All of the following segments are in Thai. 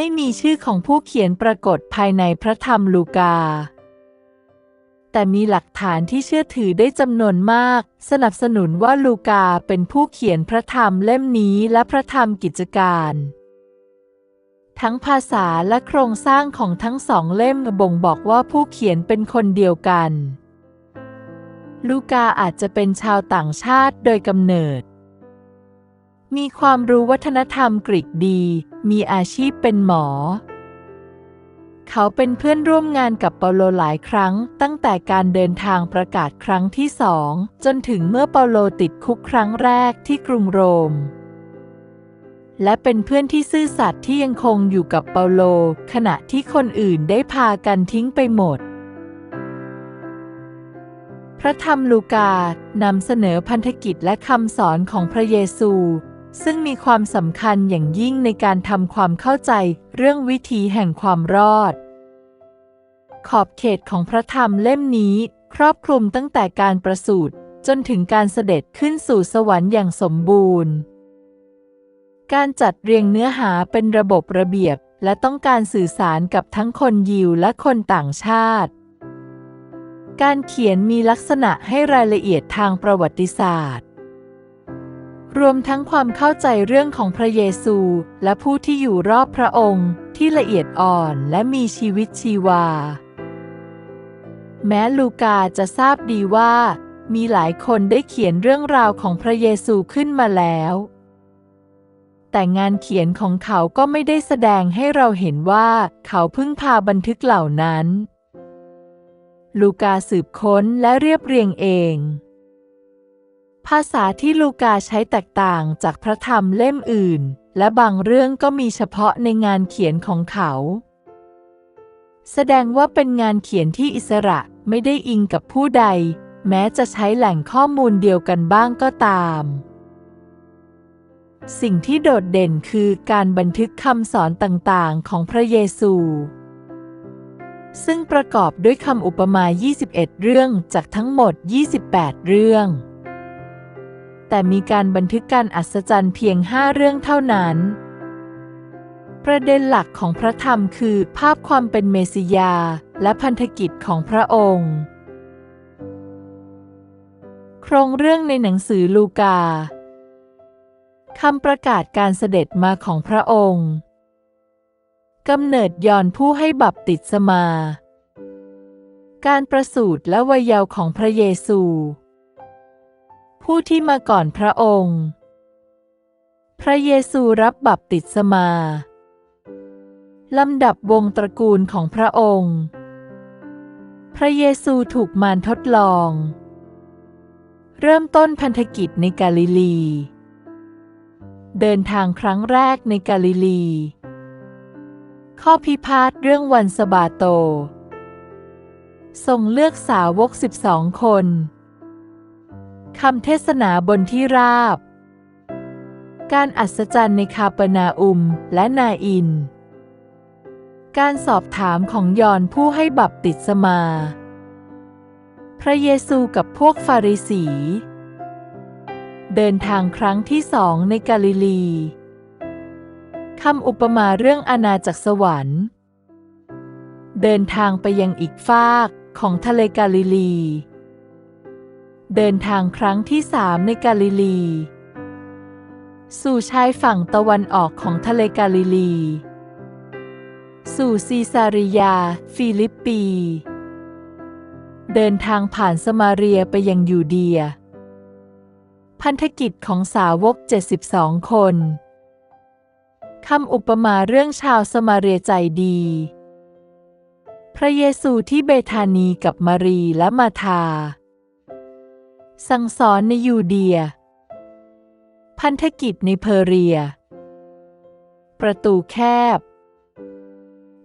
ไม่มีชื่อของผู้เขียนปรากฏภายในพระธรรมลูกา แต่มีหลักฐานที่เชื่อถือได้จำนวนมาก สนับสนุนว่าลูกาเป็นผู้เขียนพระธรรมเล่มนี้และพระธรรมกิจการ ทั้งภาษาและโครงสร้างของทั้งสองเล่มบ่งบอกว่าผู้เขียนเป็นคนเดียวกัน ลูกาอาจจะเป็นชาวต่างชาติโดยกำเนิด มีความรู้วัฒนธรรมกรีกดี มีอาชีพเป็นหมอ เขาเป็นเพื่อนร่วมงานกับเปาโลหลายครั้ง ตั้งแต่การเดินทางประกาศครั้งที่สอง จนถึงเมื่อเปาโลติดคุกครั้งแรกที่กรุงโรม และเป็นเพื่อนที่ซื่อสัตย์ที่ยังคงอยู่กับเปาโล ขณะที่คนอื่นได้พากันทิ้งไปหมดพระธรรมลูกานำเสนอพันธกิจและคำสอนของพระเยซู ซึ่งมีความสำคัญอย่างยิ่งในการทำความเข้าใจเรื่องวิธีแห่งความรอด ขอบเขตของพระธรรมเล่มนี้ ครอบคลุมตั้งแต่การประสูติจนถึงการเสด็จขึ้นสู่สวรรค์อย่างสมบูรณ์ การจัดเรียงเนื้อหาเป็นระบบระเบียบ และต้องการสื่อสารกับทั้งคนยิวและคนต่างชาติ การเขียนมีลักษณะให้รายละเอียดทางประวัติศาสตร์ รวมทั้งความเข้าใจเรื่องของพระเยซู และผู้ที่อยู่รอบพระองค์ที่ละเอียดอ่อนและมีชีวิตชีวา แม้ลูกาจะทราบดีว่า มีหลายคนได้เขียนเรื่องราวของพระเยซูขึ้นมาแล้ว แต่งานเขียนของเขาก็ไม่ได้แสดงให้เราเห็นว่าเขาเพิ่งพาบันทึกเหล่านั้น ลูกาสืบค้นและเรียบเรียงเอง ภาษาที่ลูกาใช้แตกต่างจากพระธรรมเล่มอื่น และบางเรื่องก็มีเฉพาะในงานเขียนของเขา แสดงว่าเป็นงานเขียนที่อิสระไม่ได้อิงกับผู้ใด แม้จะใช้แหล่งข้อมูลเดียวกันบ้างก็ตาม สิ่งที่โดดเด่นคือการบันทึกคำสอนต่างๆ ของพระเยซูซึ่งประกอบด้วยคำอุปมา 21 เรื่องจากทั้งหมด 28 เรื่อง แต่มีการบันทึกการอัศจรรย์เพียง5เรื่องเท่านั้น ประเด็นหลักของพระธรรมคือภาพความเป็นเมสสิยาและพันธกิจของพระองค์ โครงเรื่องในหนังสือลูกาคำประกาศการเสด็จมาของพระองค์กำเนิดยอนผู้ให้บัพติศมา การประสูติและวัยเยาว์ของพระเยซู ผู้ที่มาก่อนพระองค์ พระเยซูรับบัพติศมาลำดับวงตระกูลของพระองค์ พระเยซูถูกมารทดลอง เริ่มต้นพันธกิจในกาลิลี เดินทางครั้งแรกในกาลิลี ข้อพิพาทเรื่องวันสบาโต ทรงเลือกสาวกสิบสองคน คำเทศนาบนที่ราบ การอัศจรรย์ในคาปนาอุมและนาอิน การสอบถามของยอนผู้ให้บัพติศมา พระเยซูกับพวกฟาริสี เดินทางครั้งที่สองในกาลิลีคำอุปมาเรื่องอาณาจักรสวรรค์ เดินทางไปยังอีกฟากของทะเลกาลิลี เดินทางครั้งที่สามในกาลิลี สู่ชายฝั่งตะวันออกของทะเลกาลิลี สู่ซีซาริยา ฟิลิปปี เดินทางผ่านสมาเรียไปยังยูเดีย พันธกิจของสาวก 72 คนคำอุปมาเรื่องชาวสมาเรียใจดี พระเยซูที่เบธานีกับมารีและมาธา สั่งสอนในยูเดีย พันธกิจในเพอร์เรีย ประตูแคบ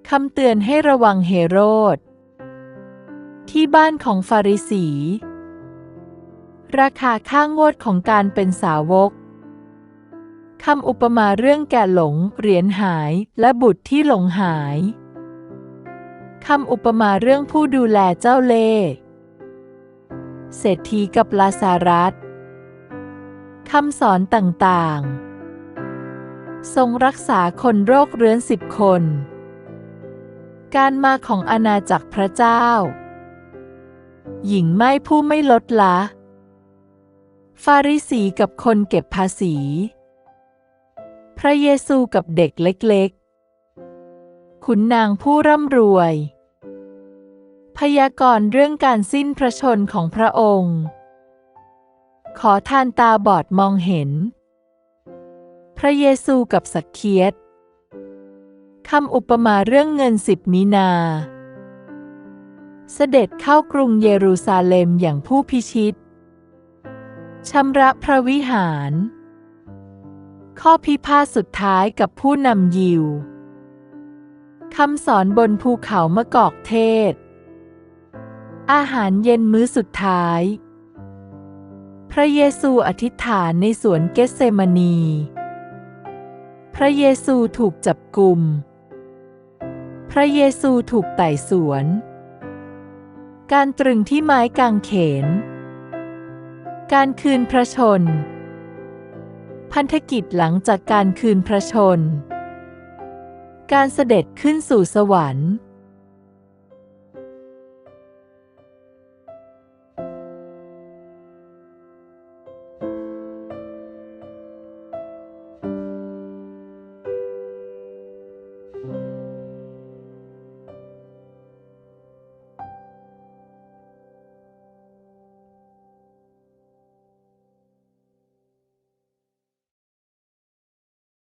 คำเตือนให้ระวังเฮโรด ที่บ้านของฟาริสี ราคาค่างวดของการเป็นสาวกคำอุปมาเรื่องแก่หลง เหรียญหายและบุตรที่หลงหาย คำอุปมาเรื่องผู้ดูแลเจ้าเล่ห์ เศรษฐีกับลาซารัสคำสอนต่างๆ ทรงรักษาคนโรคเรื้อนสิบคน การมาของอาณาจักรพระเจ้า หญิงไม่ผู้ไม่ลดละ ฟาริสีกับคนเก็บภาษี พระเยซูกับเด็กเล็กๆ ขุนนางผู้ร่ำรวย ยากรณ์เรื่องการสิ้นพระชนของพระองค์ ขอทานตาบอดมองเห็น พระเยซูกับสักเคียตคำอุปมาเรื่องเงินสิบมีนา เสด็จเข้ากรุงเยรูซาเล็มอย่างผู้พิชิตชำระพระวิหาร ข้อพิพาทสุดท้ายกับผู้นำยิว คำสอนบนภูเขามะกอกเทศ อาหารเย็นมื้อสุดท้าย พระเยซูอธิษฐานในสวนเกสเซมานี พระเยซูถูกจับกลุ่ม พระเยซูถูกไต่สวน การตรึงที่ไม้กางเขน การคืนพระชน พันธกิจหลังจากการคืนพระชน การเสด็จขึ้นสู่สวรรค์